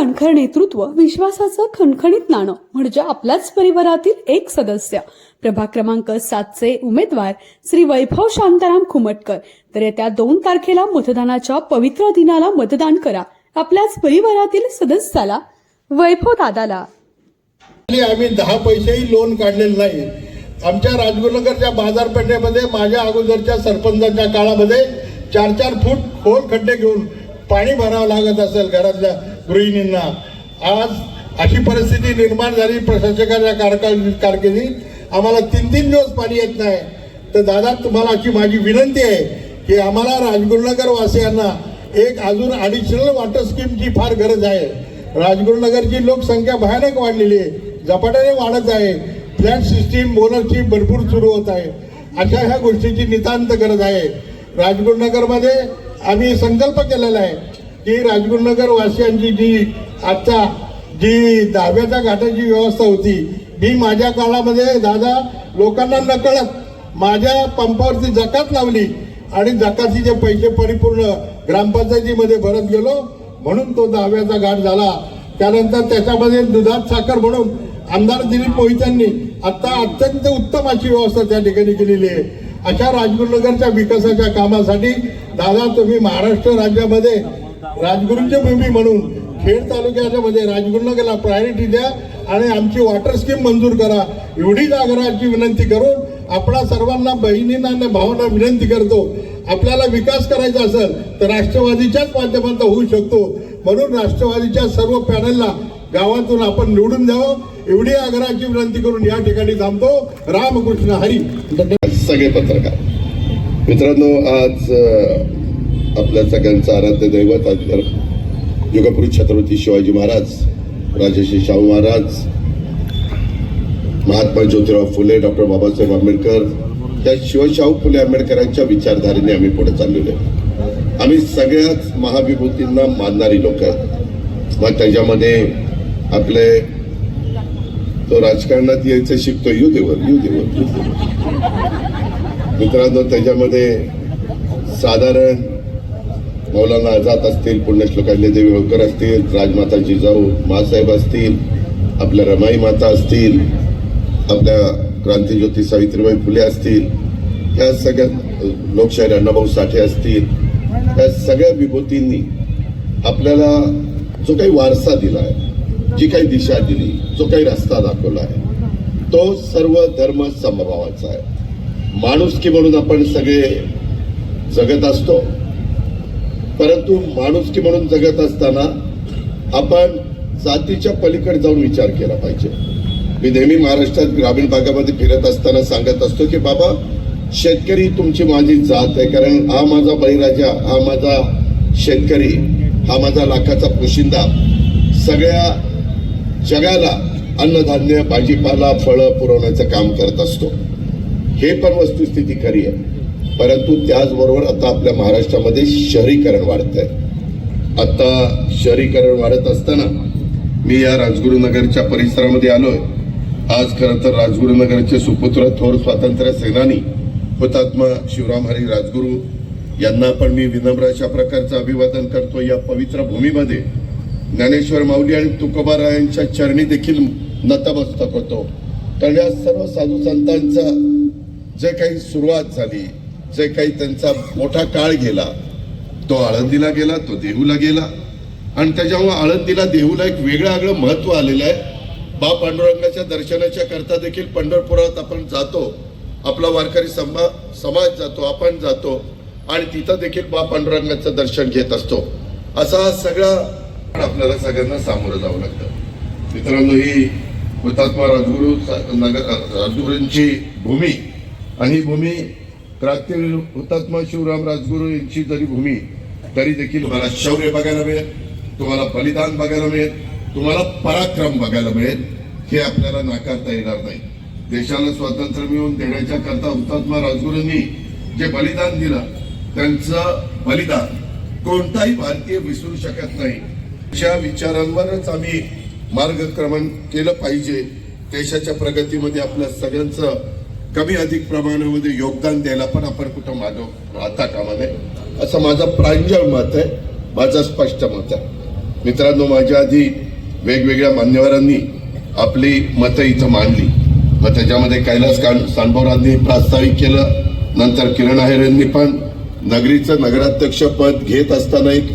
कणखर नेतृत्व विश्वासाचं खणखणीत नाणं म्हणजे आपल्याच परिवारातील एक सदस्य. प्रभाग क्रमांक सातचे उमेदवार श्री वैभव शांताराम खुमटकर. तर येत्या दोन तारखेला मतदानाच्या पवित्र दिनाला मतदान करा. आपल्याच परिवारातील सदस्याला. वैभव दादाला. आम्ही दहा पैसेही लोन काढलेलं नाही आमच्या राजगुरुनगरच्या बाजारपेठेमध्ये माझ्या अगोदरच्या सरपंचाच्या काळामध्ये चार चार फूट खोल खड्डे घेऊन पाणी भरावं लागत असेल घरातल्या गृहिणींना. आज अशी परिस्थिती निर्माण झाली प्रशासकाच्या कारका- कारकिर्दीत आम्हाला तीन तीन दिवस पाणी येत नाही. तर दादा तुम्हाला अशी माझी विनंती आहे की आम्हाला राजगुरुनगर वासियांना एक अजून ॲडिशनल वॉटर स्कीमची फार गरज आहे. राजगुरुनगरची लोकसंख्या भयानक वाढलेली आहे. झपाट्याने वाढत आहे. फ्लॅट सिस्टीम बोनरची भरपूर सुरू होत आहे. अशा ह्या गोष्टीची नितांत गरज आहे. राजगुरुनगरमध्ये आम्ही संकल्प केलेला आहे की राजगुरुनगर वासियांची जी आजचा जी दहाव्याच्या घाटाची व्यवस्था होती मी माझ्या काळामध्ये दादा लोकांना नकळत माझ्या पंपावरती जकात लावली आणि जकातीचे पैसे परिपूर्ण ग्रामपंचायतीमध्ये भरत गेलो म्हणून तो दहाव्याचा घाट झाला. त्यानंतर त्याच्यामध्ये दुधात साखर म्हणून आमदार दिलीप मोहितांनी आता अत्यंत उत्तम अशी व्यवस्था त्या ठिकाणी केलेली आहे. अशा राजगुरुनगरच्या विकासाच्या कामासाठी दादा तुम्ही महाराष्ट्र राज्यामध्ये राजगुरूंची भूमी म्हणून खेड तालुक्याच्या मध्ये राजगुरुनगरला प्रायोरिटी द्या आणि आमची वॉटर स्कीम मंजूर करा. एवढीच आग्रहाची विनंती करून आपणा सर्वांना बहिणींना आणि भावांना विनंती करतो आपल्याला विकास करायचा असेल तर राष्ट्रवादीच्याच माध्यमातून होऊ शकतो. म्हणून राष्ट्रवादीच्या सर्व पॅनलला गावातून आपण निवडून द्यावं. एवढी आग्रहाची विनंती करून या ठिकाणी थांबतो. रामकृष्ण हरी. सगळे पत्रकार. मित्रांनो आज आपल्या सगळ्यांचं आराध्य दैवत आज युगपुरुष छत्रपती शिवाजी महाराज राजश्री शाहू महाराज महात्मा ज्योतिराव फुले डॉक्टर बाबासाहेब आंबेडकर त्या शिवशाहू फुले आंबेडकरांच्या विचारधारेने आम्ही पुढे चाललेलो आम्ही सगळ्याच महाविभूतींना मानणारी लोक मग त्याच्यामध्ये आपले तो राजकारणात यायचं शिकतो येऊ देवर येऊ देवर येऊ देवर मित्रांनो त्याच्यामध्ये साधारण मौलाना आझाद असतील पुण्यश्लोकातले देवी होळकर असतील राजमाता जिजाऊ मासाहेब असतील आपल्या रमाई माता असतील आपल्या क्रांतीज्योती सावित्रीबाई फुले असतील ह्या सगळ्या लोकशाहीर अण्णाभाऊ साठे असतील त्या सगळ्या विभूतींनी आपल्याला जो काही वारसा दिला आहे जी काही दिशा दिली जो काही रस्ता दाखवला आहे तो सर्व धर्म समभावाचा आहे. माणुसकी म्हणून आपण सगळे जगत असतो. परंतु माणुसकी म्हणून जगत असताना आपण जातीच्या पलीकडे जाऊन विचार केला पाहिजे. मी नेहमी महाराष्ट्रात ग्रामीण भागामध्ये फिरत असताना सांगत असतो की बाबा शेतकरी तुमची माझी जात आहे कारण हा माझा बळीराजा हा माझा शेतकरी हा माझा लाखाचा पोशिंदा. सगळ्या जगाला अन्नधान्य भाजीपाला फळं पुरवण्याचं काम करत असतो. हे पण वस्तुस्थिती खरी आहे. परंतु त्याचबरोबर आता आपल्या महाराष्ट्रामध्ये शहरीकरण वाढत आहे आता शहरीकरण वाढत असताना मी या राजगुरुनगरच्या परिसरामध्ये आलोय. आज खरं तर राजगुरुनगरचे सुपुत्र थोर स्वातंत्र्य सेनानी हुतात्मा शिवराम हरी राजगुरू यांना पण मी विनम्र अशा प्रकारचं अभिवादन करतो या पवित्र भूमीमध्ये ज्ञानेश्वर माऊली आणि तुकोबारायांच्या चरणी देखील नतमस्तक होतो. कारण या सर्व साधू संतांचा जे काही सुरुवात झाली जे काही त्यांचा मोठा काळ गेला तो आळंदीला गेला तो देहूला गेला. आणि त्याच्यामुळे आळंदीला देहूला एक वेगळं आगळं महत्त्व आलेलं आहे. बा पांडुरंगाच्या दर्शनाच्या करता देखील पंढरपुरात आपण जातो. आपला वारकरी समा समाज जातो आपण जातो. आणि तिथं देखील बा पांडुरंगाचं दर्शन घेत असतो. असा सगळा आपल्याला सगळ्यांना सामोरं जावं लागतं. मित्रांनो ही हुतात्मा राजगुरू नगर राजगुरूंची भूमी आणि ही भूमी क्रांतीवीर हुतात्मा शिवराम राजगुरू यांची जरी भूमी तरी देखील तुम्हाला शौर्य बघायला मिळेल तुम्हाला बलिदान बघायला मिळेल तुम्हाला पराक्रम बघायला मिळेल हे आपल्याला नाकारता येणार नाही. देशाला स्वातंत्र्य मिळवून देण्याच्या करता हुतात्मा राजगुरूंनी जे बलिदान दिलं त्यांचं बलिदान कोणताही भारतीय विसरू शकत नाही. अशा विचारांवरच आम्ही मार्गक्रमण केलं पाहिजे. देशाच्या प्रगतीमध्ये आपल्या सगळ्यांचं कमी अधिक प्रमाणामध्ये योगदान द्यायला पण आपण कुठं मागं राहता कामा नये. असं माझं प्रांजळ मत आहे. माझं स्पष्ट मत आहे. मित्रांनो माझ्या आधी वेगवेगळ्या मान्यवरांनी आपली मतं इथं मांडली. मग त्याच्यामध्ये कैलास कान सांडभोरांनी प्रास्ताविक केलं. नंतर किरण आहेरांनी पण नगरीचं नगराध्यक्ष पद घेत असताना एक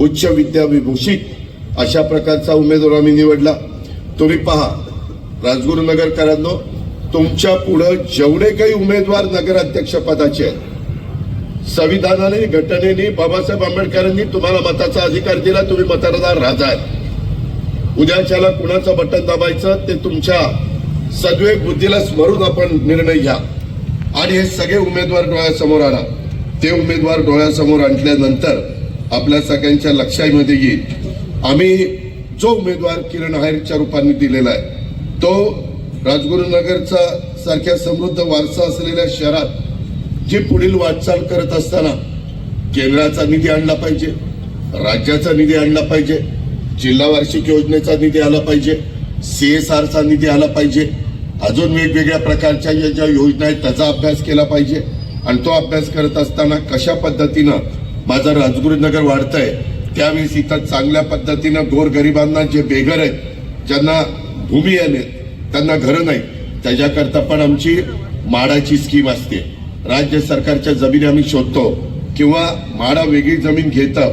उच्च विद्या विभूषित अशा प्रकारचा उमेदवार आम्ही निवडला. तुम्ही पहा राजगुरुनगरकरांनो तुमच्या पुढं जेवढे काही उमेदवार नगराध्यक्ष पदाचे आहेत संविधानाने घटनेने बाबासाहेब आंबेडकरांनी तुम्हाला मताचा अधिकार दिला तुम्ही मतदार राजा उद्याच्याला कुणाचं बटन दाबायचं ते तुमच्या सद्वेग बुद्धीला स्मरून आपण निर्णय घ्या. आणि हे सगळे उमेदवार डोळ्यासमोर आणा. ते उमेदवार डोळ्यासमोर आणल्यानंतर आपल्या सगळ्यांच्या लक्षामध्ये येईल. आम्ही जो उमेदवार किरण आहेरच्या रूपाने दिलेला आहे तो राजगुरुनगरचा सारख्या समृद्ध वारसा असलेल्या शहरात जी पुढील वाटचाल करत असताना केंद्राचा निधी आणला पाहिजे राज्याचा निधी आणला पाहिजे जिल्हा वार्षिक योजनेचा निधी आला पाहिजे सीएसआरचा निधी आला पाहिजे अजून वेगवेगळ्या प्रकारच्या ज्या ज्या योजना आहेत त्याचा अभ्यास केला पाहिजे. आणि तो अभ्यास करत असताना कशा पद्धतीनं माझं राजगुरुनगर आहे त्यावेळेस इथं चांगल्या पद्धतीनं गोरगरिबांना जे बेघर आहेत ज्यांना भूमी आले त्यांना घरं नाही. त्याच्याकरता पण आमची माडाची स्कीम असते. राज्य सरकारच्या जमिनी आम्ही शोधतो. किंवा माडा वेगळी जमीन घेतं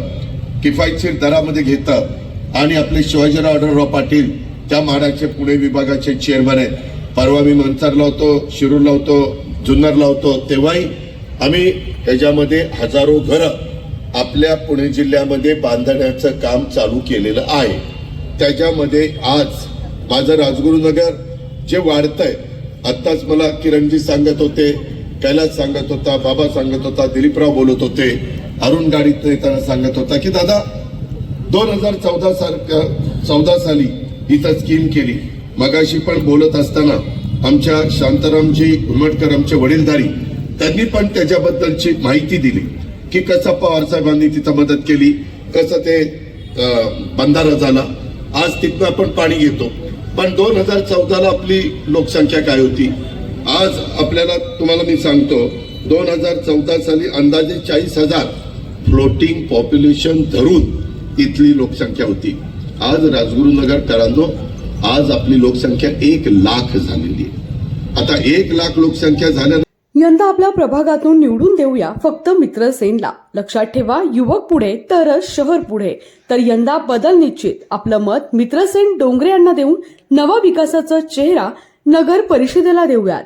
किफायतशीर दरामध्ये घेतं आणि आपले शिवाजीराव आढळराव पाटील त्या माडाचे पुणे विभागाचे चेअरमन आहेत. परवा मी मंचरला होतो शिरूरला होतो जुन्नरला होतो तेव्हाही आम्ही त्याच्यामध्ये हजारो घरं आपल्या पुणे जिल्ह्यामध्ये बांधण्याचं काम चालू केलेलं आहे. त्याच्यामध्ये आज माझं राजगुरुनगर जे वाढतंय आत्ताच मला किरणजी सांगत होते कैलास सांगत होता बाबा सांगत होता दिलीपराव बोलत होते अरुण गाडीत येताना सांगत होता की दादा दोन हजार चौदा सारख्या चौदा साली इथं स्कीम केली. मगाशी पण बोलत असताना आमच्या शांतारामजी उमटकर आमचे वडीलधारी त्यांनी पण त्याच्याबद्दलची माहिती दिली की कसं पवार साहेबांनी तिथं मदत केली कसं ते बंधारा झाला. आज तिथनं आपण पाणी घेतो. पण दोन हजार चौदाला आपली लोकसंख्या काय होती? आज आपल्याला तुम्हाला मी सांगतो दोन हजार चौदा साली अंदाजे चाळीस हजार फ्लोटिंग पॉप्युलेशन धरून इथली लोकसंख्या होती. आज राजगुरुनगर राजगुरुनगरकरांनो आज आपली लोकसंख्या एक लाख झालेली आहे. आता एक लाख लोकसंख्या झाल्या यंदा आपल्या प्रभागातून निवडून देऊया फक्त मित्रसेनला लक्षात ठेवा युवक पुढे तरच शहर पुढे. तर यंदा बदल निश्चित. आपलं मत मित्रसेन डोंगरे यांना देऊन नवा विकासाचा चेहरा नगर परिषदेला देऊयात.